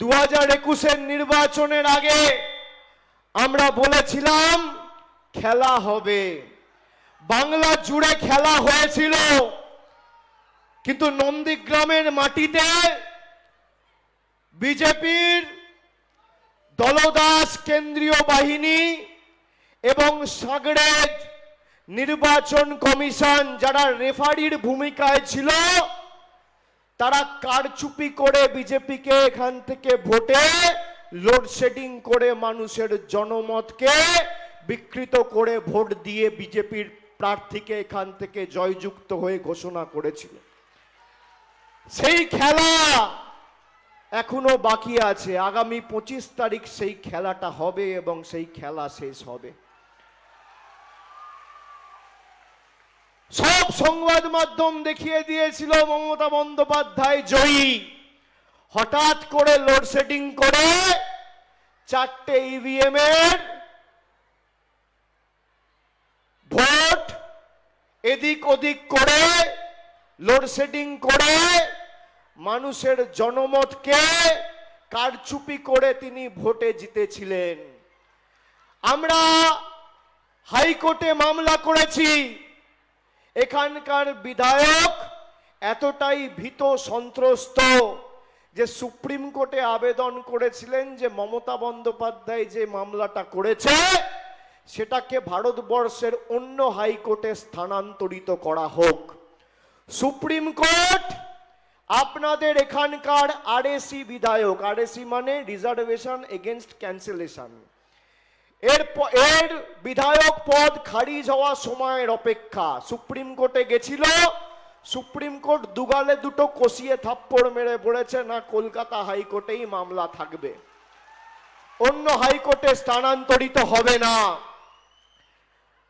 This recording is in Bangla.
দু হাজার একুশের নির্বাচনের আগে আমরা বলেছিলাম খেলা হবে। বাংলা জুড়ে খেলা হয়েছিল। কিন্তু নন্দীগ্রামের মাটিতে বিজেপির দলদাস কেন্দ্রীয় বাহিনী এবং সাগরের নির্বাচন কমিশন, যারা রেফারির ভূমিকায় ছিল তারা কারচুপি করে বিজেপিকে এখান থেকে ভোটে লোডশেডিং করে মানুষের জনমতকে বিকৃত করে ভোট দিয়ে বিজেপির প্রার্থীকে এখান থেকে জয়যুক্ত হয়ে ঘোষণা করেছিল। সেই খেলা এখনও বাকি আছে। আগামী পঁচিশ তারিখ সেই খেলাটা হবে এবং সেই খেলা শেষ হবে। সব সংবাদ মাধ্যম দেখিয়ে দিয়েছিল মমতা বন্দ্যোপাধ্যায় জয়ী। হঠাৎ করে লোডশেডিং করে চারটে ইভিএম এর ভোট এদিক ওদিক করে লোডশেডিং করে মানুষের জনমতকে কারচুপি করে তিনি ভোটে জিতেছিলেন। আমরা হাইকোর্টে মামলা করেছি। এখানকার বিধায়ক এতটাই ভীত সন্ত্রস্ত যে সুপ্রিম কোর্টে আবেদন করেছিলেন যে মমতা বন্দ্যোপাধ্যায় যে মামলাটা করেছে, সেটাকে ভারতবর্ষের অন্য হাইকোর্টে স্থানান্তরিত করা হোক। সুপ্রিম কোর্ট, আপনাদের এখানকার আরএসি বিধায়ক, আরএসি মানে রিজার্ভেশন এগেনস্ট ক্যান্সেলেশন। এর এর বিধায়ক পদ খারিজ হওয়া সময়ের অপেক্ষা। সুপ্রিম কোর্টে গেছিল, সুপ্রিম কোর্ট দুগালে দুটো কষিয়ে থাপ্পড় মেরে পড়েছে না, কলকাতা হাইকোর্টেই মামলা থাকবে। অন্য হাইকোর্টে স্থানান্তরিত হবে না।